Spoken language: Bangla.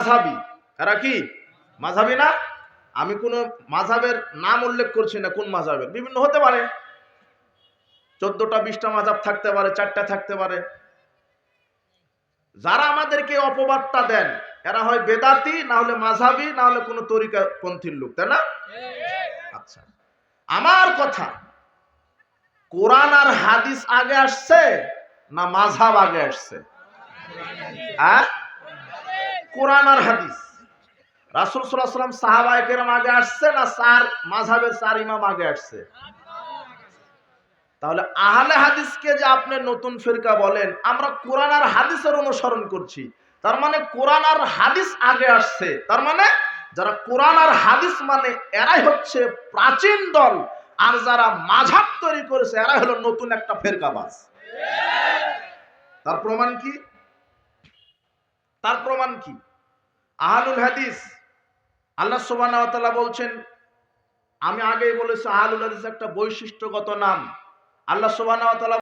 মাঝাবি। এরা কি? মাঝাবি না? আমি কোন মাঝাবের নাম উল্লেখ করছি না কোন মাঝাবের। বিভিন্ন হতে পারে। চোদ্দটা, বিশটা মাঝাব থাকতে পারে, চারটা থাকতে পারে। যারা আমাদেরকে অপবাদটা দেন, এরা হয় বেদাতি, না হলে মাঝাবি, না হলে কোনো তরিকা পন্থীর লোক, তাই না? আচ্ছা। আমার কথা, কোরআন আর হাদিস আগে আসছে, না মাঝাব আগে আসছে? হ্যাঁ? কোরআন আর হাদিস। রাসুল সাল্লাম সাহাবাহিকের আগে আসছে না সার মাঝাবের সার ইমাম আগে আসছে? তাহলে আহলে হাদিসকে যে আপনি নতুন ফিরকা বলেন, আমরা কোরআন আর হাদিসের অনুসরণ করছি। তার মানে কোরআন আর হাদিস আগে আসছে। তার মানে যারা কোরআন আর হাদিস মানে এরাই হচ্ছে প্রাচীন দল, আর যারা মাঝাব তৈরি করেছে, এরাই হলো নতুন একটা ফেরকাবাজ। তার প্রমাণ কি? তার প্রমাণ কি? আহলুল হাদিস, আল্লাহ ওয়া বলছেন, আমি আগেই বলেছি, আহলুল হাদিস একটা বৈশিষ্ট্যগত নাম। আল্লাহ তাআলা